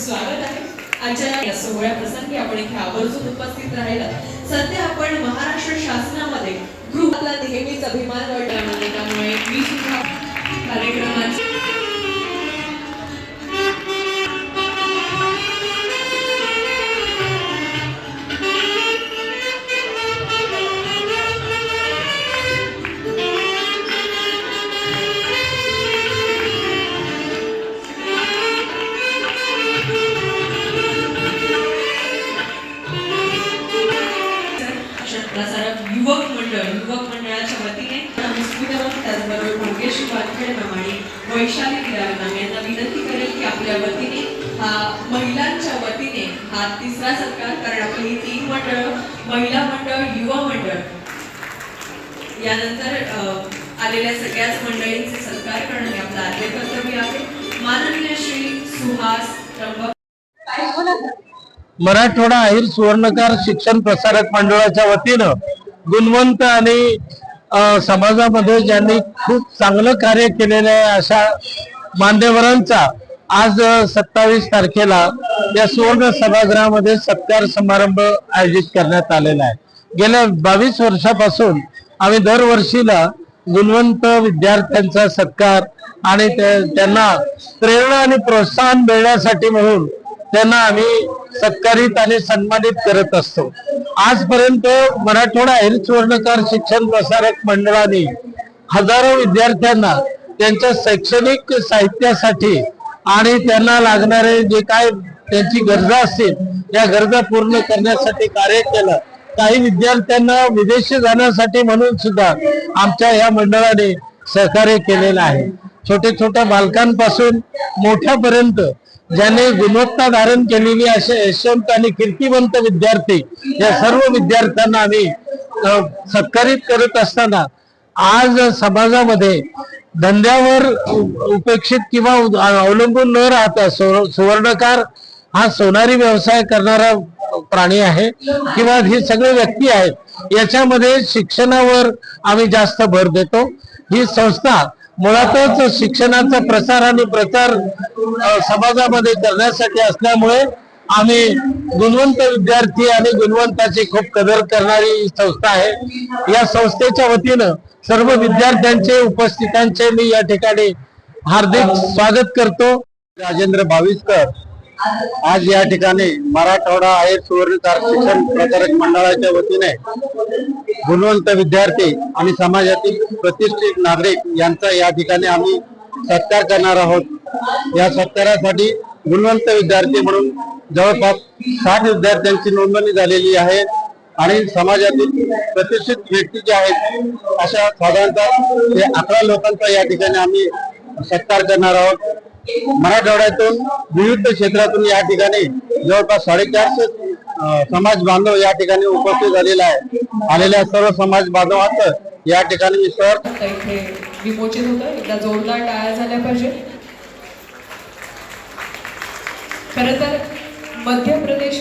स्वागत आहे. आजच्या सोहळ्या प्रसंगी आपण इथे आवर्जून उपस्थित राहिला. सध्या आपण महाराष्ट्र शासनामध्ये गृहाला नेहमीच अभिमान वाटला त्यामुळे मी सुद्धा वैशाली विरार मॅम यांना विनंती करेल की आपल्या वतीने हा महिलांच्या वतीने हा तिसरा सत्कार कारण आपली ही तीन मंडळ महिला मंडळ युवा मंडळ यानंतर आलेल्या सगळ्याच मंडळींचे सत्कार करणं हे आपलं आद्य कर्तव्य आहे. माननीय श्री सुहास त्र्यंबक मराठवाडा अहिर सुवर्णकार शिक्षण प्रसारक मंडळाच्या वतीनं गुणवंत आणि समाजामध्ये ज्यांनी खूप चांगलं कार्य केलेलं आहे अशा मान्यवरांचा आज सत्तावीस तारखेला या सुवर्ण सभागृहामध्ये सत्कार समारंभ आयोजित करण्यात आलेला आहे. गेल्या बावीस वर्षापासून आम्ही दरवर्षीला गुणवंत विद्यार्थ्यांचा सत्कार आणि ते- त्यांना प्रेरणा आणि प्रोत्साहन मिळण्यासाठी म्हणून त्यांना आम्ही सत्कारित आणि सन्मानित करत असतो. आजपर्यंत मराठवाडा अहिर सुवर्णकार शिक्षण प्रसारक मंडळाने हजारो विद्यार्थ्यांना त्यांच्या शैक्षणिक साहित्यासाठी आणि त्यांना लागणारे जे काय त्यांची गरजा असतील या गरजा पूर्ण करण्यासाठी कार्य केलं. काही विद्यार्थ्यांना विदेशी जाण्यासाठी म्हणून सुद्धा आमच्या या मंडळाने सहकार्य केलेलं आहे. छोट्या छोट्या बालकांपासून मोठ्यापर्यंत ज्याने गुणवत्ता धारण केलेली असे यशवंत आणि कीर्तिवंत विद्यार्थी या सर्व विद्यार्थ्यांना आम्ही सत्कारित करत असताना आज समाजामध्ये धंद्यावर उपेक्षित किंवा उ- अवलंबून न राहता सु- सुवर्णकार हा सोनारी व्यवसाय करणारा प्राणी आहे किंवा ही सगळे व्यक्ती आहेत याच्यामध्ये शिक्षणावर आम्ही जास्त भर देतो. ही संस्था मुळातच शिक्षणाचा प्रसार आणि प्रचार समाजामध्ये करण्यासाठी असल्यामुळे आम्ही गुणवंत विद्यार्थी आणि गुणवंताची खूप कदर करणारी संस्था आहे. या संस्थेच्या वतीनं सर्व विद्यार्थ्यांचे उपस्थितांचे मी या ठिकाणी हार्दिक स्वागत करतो. राजेंद्र भाविस्कर आज या ठिकाणी मराठवाडा आहे सुवर्णकार शिक्षण प्रचारक मंडळाच्या वतीने गुणवंत विद्यार्थी आणि समाजातील प्रतिष्ठित नागरिक यांचा या ठिकाणी आम्ही सत्कार करणार आहोत. या सत्कारासाठी गुणवंत विद्यार्थी म्हणून जवळपास साठ विद्यार्थ्यांची नोंदणी झालेली आहे आणि समाजातील प्रतिष्ठित व्यक्ती जे आहेत अशा साधारणतः ते अकरा लोकांचा या ठिकाणी आम्ही सत्कार करणार आहोत. मराठवाड्यातून विविध क्षेत्रातून या ठिकाणी जवळपास साडेचारशे समाज बांधव या ठिकाणी उपस्थित झालेला आहे आलेल्या सर्व समाज बांधवांचं या ठिकाणी मी सर इथे विमोचित होतं. एकदा जोरदार टाळ्या झाल्या पाहिजे. खर तर मध्य प्रदेश